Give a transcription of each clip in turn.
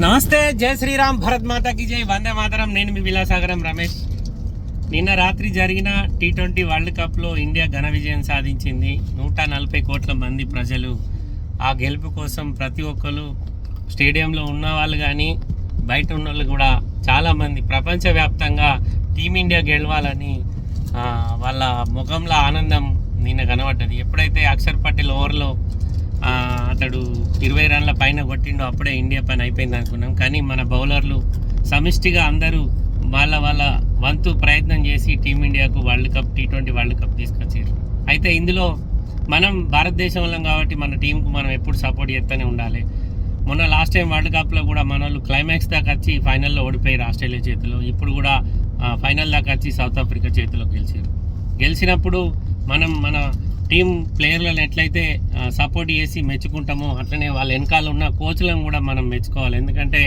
నమస్తే జై శ్రీరామ్ భరత్ మాతాకి జై వందే మాతరం. నేను మీ విలాసాగరం రమేష్. నిన్న రాత్రి జరిగిన టీ ట్వంటీ వరల్డ్ కప్లో ఇండియా ఘన విజయం సాధించింది. నూట నలభై కోట్ల మంది ప్రజలు ఆ గెలుపు కోసం ప్రతి ఒక్కరు స్టేడియంలో ఉన్న వాళ్ళు కానీ బయట ఉన్న వాళ్ళు కూడా చాలామంది ప్రపంచవ్యాప్తంగా టీమిండియా గెలవాలని వాళ్ళ ముఖంలో ఆనందం నిన్న కనబడ్డది. ఎప్పుడైతే అక్షర్ అతడు ఇరవై రన్ల పైన కొట్టిండో అప్పుడే ఇండియా పైన అయిపోయింది అనుకున్నాం. కానీ మన బౌలర్లు సమిష్టిగా అందరూ వాళ్ళ వాళ్ళ వంతు ప్రయత్నం చేసి టీమిండియాకు world cup T twenty world cup తీసుకొచ్చారు అయితే ఇందులో మనం భారతదేశం వాళ్ళం కాబట్టి మన టీంకు మనం ఎప్పుడు సపోర్ట్ చేస్తూనే ఉండాలి. మొన్న లాస్ట్ టైం వరల్డ్ కప్లో కూడా మన వాళ్ళు క్లైమాక్స్ దాకా వచ్చి ఫైనల్లో ఓడిపోయారు ఆస్ట్రేలియా చేతిలో. ఇప్పుడు కూడా ఫైనల్ దాకా వచ్చి సౌత్ ఆఫ్రికా చేతిలో గెలిచారు గెలిచినప్పుడు మనం మన టీం ప్లేయర్లను ఎట్లయితే సపోర్ట్ చేసి మెచ్చుకుంటామో అట్లనే వాళ్ళ వెనకాల ఉన్న కోచ్లను కూడా మనం మెచ్చుకోవాలి. ఎందుకంటే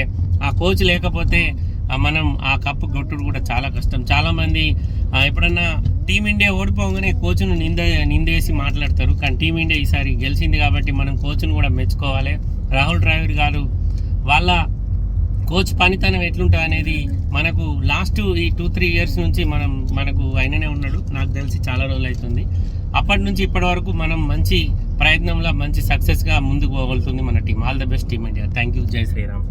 ఆ కోచ్ లేకపోతే మనం ఆ కప్పు కొట్టుడు కూడా చాలా కష్టం. చాలామంది ఎప్పుడన్నా టీమిండియా ఓడిపోగానే కోచ్ను నింద నిందేసి మాట్లాడతారు. కానీ టీమిండియా ఈసారి గెలిచింది కాబట్టి మనం కోచ్ను కూడా మెచ్చుకోవాలి. రాహుల్ ద్రావిడ్ గారు వాళ్ళ కోచ్ పనితనం ఎట్లుంటుంది అనేది మనకు లాస్ట్ ఈ టూ త్రీ ఇయర్స్ నుంచి మనం మనకు ఆయననే ఉన్నాడు. నాకు తెలిసి చాలా రోజులు అవుతుంది అప్పటి నుంచి ఇప్పటి వరకు మనం మంచి ప్రయత్నంలో మంచి సక్సెస్గా ముందుకు పోగలుగుతుంది మన team all the best team India thank you జై శ్రీరామ్